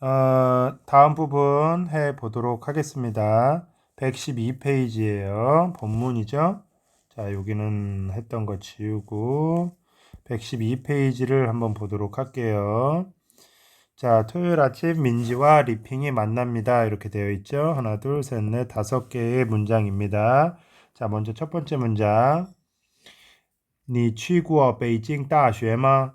어, 다음 부분 해 보도록 하겠습니다. 112페이지예요. 본문이죠. 자, 여기는 했던 거 지우고 112페이지를 한번 보도록 할게요. 자, 토요일 아침 민지와 리핑이 만납니다. 이렇게 되어 있죠. 하나, 둘, 셋, 넷, 다섯 개의 문장입니다. 자, 먼저 첫 번째 문장. 你去过北京大学吗？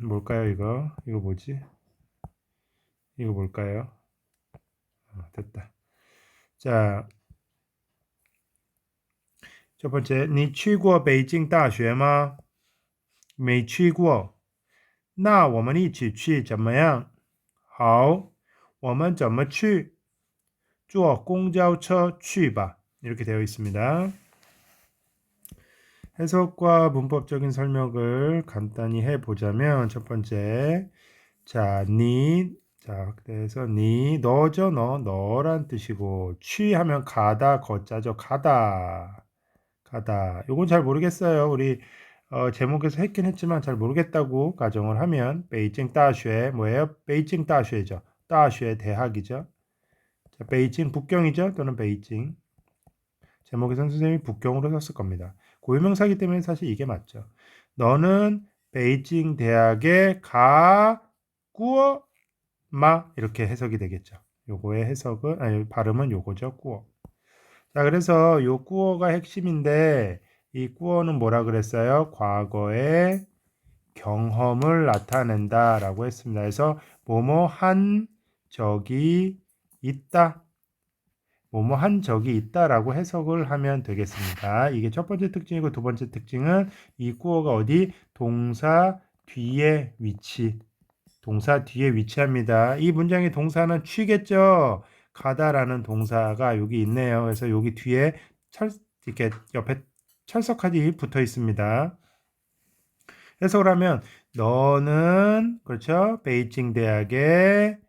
뭘까요, 이거? 이거 뭐지? 이거 뭘까요? 어, 됐다. 자, 첫 번째, 你去过北京大学吗？没去过。那我们一起去怎么样？好，我们怎么去？坐公交车去吧. 이렇게 되어 있습니다. 해석과 문법적인 설명을 간단히 해보자면 첫 번째, 자, 니, 자, 그래서 니, 너죠, 너, 너란 뜻이고, 취하면 가다, 거자죠, 가다, 가다. 요건 잘 모르겠어요. 우리 어, 제목에서 했긴 했지만 잘 모르겠다고 가정을 하면 베이징 다쉐 뭐예요? 베이징 다쉐죠. 다쉐 대학이죠. 자, 베이징 북경이죠. 또는 베이징. 제목에선 선생님이 북경으로 썼을 겁니다. 고유명사기 때문에 사실 이게 맞죠. 너는 베이징 대학에 가꾸어 마 이렇게 해석이 되겠죠. 요거의 해석은 아니 발음은 요거죠. 꾸어. 자, 그래서 요 꾸어가 핵심인데 이 꾸어는 뭐라 그랬어요? 과거의 경험을 나타낸다라고 했습니다. 그래서 뭐뭐 한 적이 있다. 뭐뭐 한 적이 있다라고 해석을 하면 되겠습니다. 이게 첫 번째 특징이고 두 번째 특징은 이 꾸어가 어디 동사 뒤에 위치 동사 뒤에 위치합니다. 이 문장의 동사는 취겠죠. 가다라는 동사가 여기 있네요. 그래서 여기 뒤에 철 이렇게 옆에 철석까지 붙어 있습니다. 해석을 하면 너는 그렇죠 베이징 대학의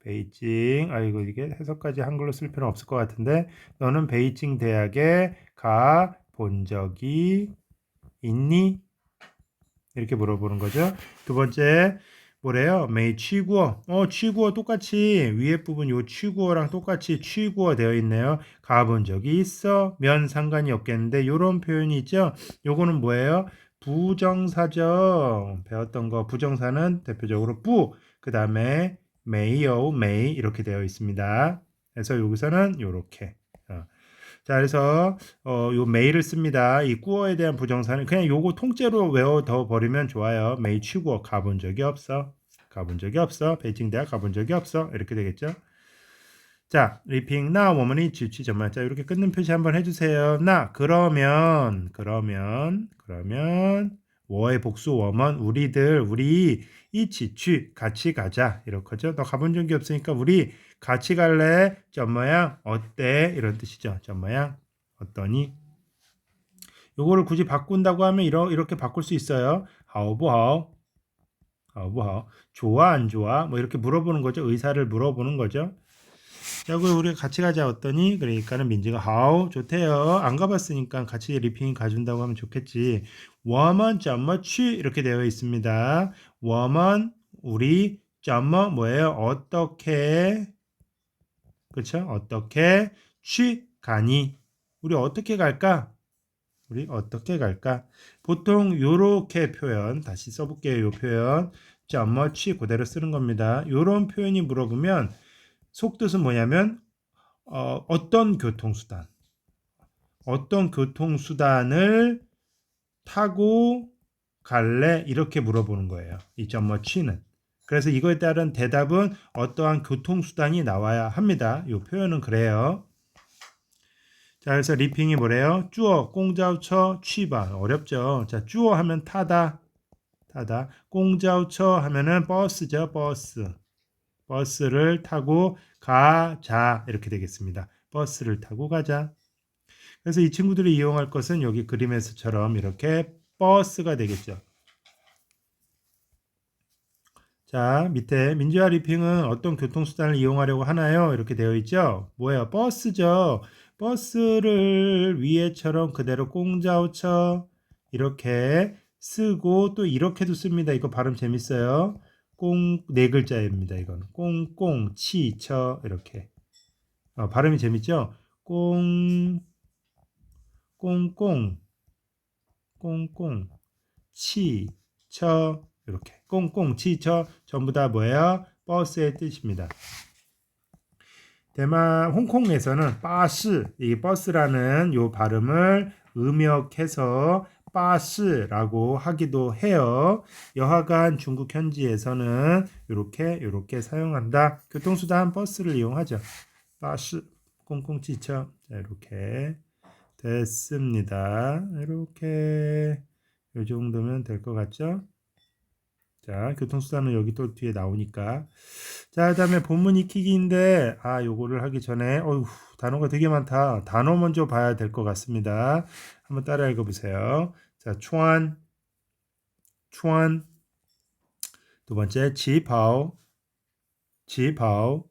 베이징 아이고 이게 해석까지 한글로 쓸 필요는 없을 것 같은데 너는 베이징 대학에 가 본 적이 있니? 이렇게 물어보는 거죠. 두 번째 뭐래요? 메이 취구어. 어, 취구어 똑같이 위에 부분 요 취구어랑 똑같이 취구어 되어 있네요. 가본 적이 있어? 면 상관이 없겠는데 요런 표현이 있죠? 요거는 뭐예요? 부정사죠. 배웠던 거 부정사는 대표적으로 부, 그 다음에 메이어, 메이 이렇게 되어 있습니다. 그래서 여기서는 요렇게. 어. 자, 그래서 어, 요 메이를 씁니다. 이 꾸어에 대한 부정사는 그냥 요거 통째로 외워둬 버리면 좋아요. 메이 취구어 가본 적이 없어. 가본 적이 없어. 베이징 대학 가본 적이 없어. 이렇게 되겠죠. 자, 리핑 나 워머니 지치 정말 자 이렇게 끊는 표시 한번 해주세요. 나 그러면 그러면 그러면 워의 복수 워먼 우리들 우리 이 지취 같이 가자 이렇게죠. 너 가본 적이 없으니까 우리 같이 갈래? 점모양 어때? 이런 뜻이죠. 점모양 어떠니? 요거를 굳이 바꾼다고 하면 이러, 이렇게 바꿀 수 있어요. 하오부하오 하오부하오 좋아 안 좋아? 뭐 이렇게 물어보는 거죠. 의사를 물어보는 거죠. 자, 그 우리가 같이 가자 어떠니? 그러니까는 민지가 하오 좋대요. 안 가봤으니까 같이 리핑 가준다고 하면 좋겠지. 워먼 점머 취 이렇게 되어 있습니다. 워먼 우리 점머 뭐예요? 어떻게 그렇죠? 어떻게 취 가니? 우리 어떻게 갈까? 우리 어떻게 갈까? 보통 요렇게 표현 다시 써볼게요. 요 표현 점머 취 그대로 쓰는 겁니다. 요런 표현이 물어보면 속뜻은 뭐냐면 어, 어떤 교통수단 어떤 교통수단을 타고 갈래? 이렇게 물어보는 거예요. 이 점머 취는. 그래서 이거에 따른 대답은 어떠한 교통수단이 나와야 합니다. 이 표현은 그래요. 자, 그래서 리핑이 뭐래요? 쭈어, 공자우처, 취바. 어렵죠. 자, 쭈어 하면 타다. 타다. 공자우처 하면은 버스죠, 버스. 버스를 타고 가자 이렇게 되겠습니다. 버스를 타고 가자. 그래서 이 친구들이 이용할 것은 여기 그림에서처럼 이렇게 버스가 되겠죠. 자, 밑에 민주화 리핑은 어떤 교통수단을 이용하려고 하나요? 이렇게 되어 있죠. 뭐예요? 버스죠. 버스를 위에처럼 그대로 공자우처 이렇게 쓰고 또 이렇게도 씁니다. 이거 발음 재밌어요. 꽁네 글자입니다. 이건 꽁꽁 치처 이렇게 어, 발음이 재밌죠? 꽁 꽁꽁 꽁꽁 치처 이렇게 꽁꽁 치처 전부 다 뭐예요? 버스의 뜻입니다. 대만 홍콩에서는 바스 이 버스라는 요 발음을 음역해서 바스라고 하기도 해요. 여하간 중국 현지에서는 이렇게 이렇게 사용한다. 교통수단 버스를 이용하죠. 바스 꽁꽁지쳐 자, 이렇게 됐습니다. 이렇게 이 정도면 될 것 같죠? 자, 교통수단은 여기 또 뒤에 나오니까. 자, 그 다음에 본문 익히기인데, 아, 요거를 하기 전에, 어휴, 단어가 되게 많다. 단어 먼저 봐야 될 것 같습니다. 한번 따라 읽어보세요. 자, 추안, 추안. 두 번째, 지파오, 지파오,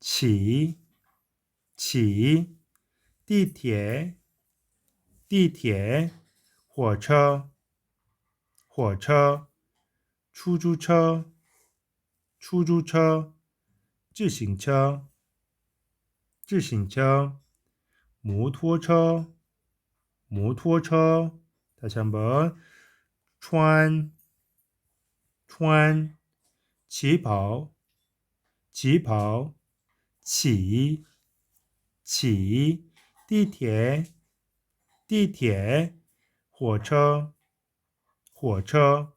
치, 치, 地铁,地铁,火车,火车, 出租车,出租车,自行车,自行车,摩托车,摩托车. 다시 한번. 穿,穿,旗袍,旗袍,起,起,地铁,地铁,火车,火车,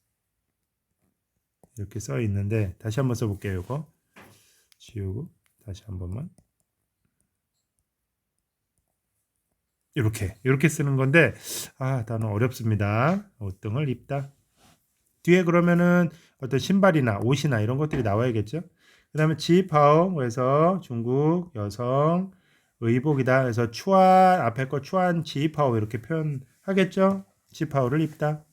이렇게 써 있는데 다시 한번 써볼게요, 요거. 지우고 다시 한 번만. 이렇게 이렇게 쓰는 건데 아 단어 어렵습니다. 옷 등을 입다. 뒤에 그러면은 어떤 신발이나 옷이나 이런 것들이 나와야겠죠. 그 다음에 지파오 그래서 중국 여성 의복이다. 그래서 추안 앞에 거 추안 지파오 이렇게 표현하겠죠. 지파오를 입다.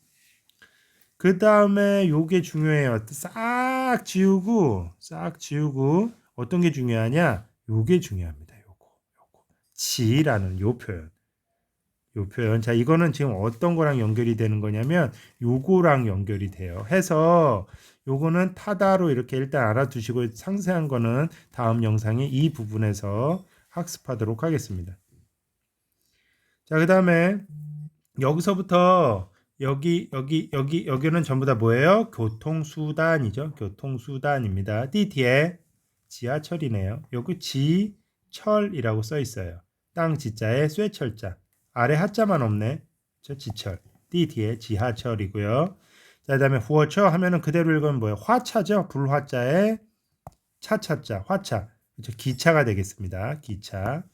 그 다음에 요게 중요해요. 싹 지우고 싹 지우고 어떤 게 중요하냐? 요게 중요합니다. 요거 요거 지라는 요 표현. 요 표현. 자, 이거는 지금 어떤 거랑 연결이 되는 거냐면 요거랑 연결이 돼요. 해서 요거는 타다로 이렇게 일단 알아두시고 상세한 거는 다음 영상에 이 부분에서 학습하도록 하겠습니다. 자, 그 다음에 여기서부터 여기 여기 여기 여기는 전부 다 뭐예요? 교통수단이죠. 교통수단입니다. 띠디에 지하철이네요. 여기 지철이라고 써 있어요. 땅 지자에 쇠철자. 아래 하자만 없네. 저 지철. 띠디에 지하철이고요. 자, 그다음에 후어처 하면은 그대로 읽으면 뭐예요? 화차죠. 불화자에 차차자, 화차. 그렇죠? 기차가 되겠습니다. 기차. 자,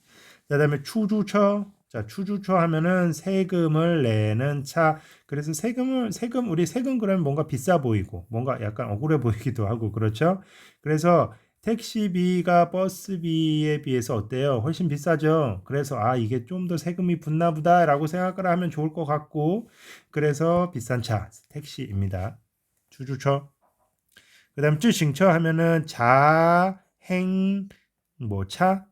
그다음에 추주처. 자, 추주처 하면은 세금을 내는 차. 그래서 세금을 세금 우리 세금 그러면 뭔가 비싸 보이고 뭔가 약간 억울해 보이기도 하고 그렇죠? 그래서 택시비가 버스비에 비해서 어때요? 훨씬 비싸죠. 그래서 아 이게 좀 더 세금이 붙나 보다라고 생각을 하면 좋을 것 같고 그래서 비싼 차 택시입니다. 주주처. 그다음 쯔싱처 하면은 자행 뭐 차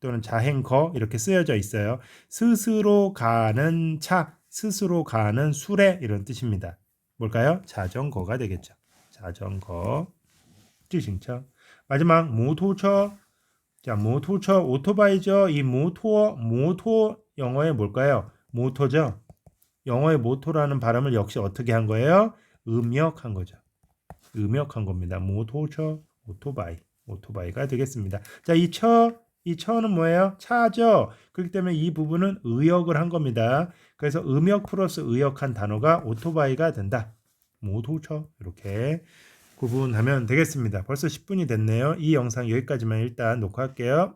또는 자행거 이렇게 쓰여져 있어요. 스스로 가는 차, 스스로 가는 수레 이런 뜻입니다. 뭘까요? 자전거가 되겠죠. 자전거. 쯔싱처. 마지막 모토처 자 모토처 오토바이죠 이 모토 모토 영어에 뭘까요 모토죠 영어의 모토라는 발음을 역시 어떻게 한 거예요 음역한 거죠 음역한 겁니다 모토처 오토바이. 오토바이가 되겠습니다. 자, 이 처, 이 처는 뭐예요? 차죠. 그렇기 때문에 이 부분은 의역을 한 겁니다. 그래서 음역 플러스 의역한 단어가 오토바이가 된다. 모토처 이렇게 구분하면 되겠습니다. 벌써 10분이 됐네요. 이 영상 여기까지만 일단 녹화할게요.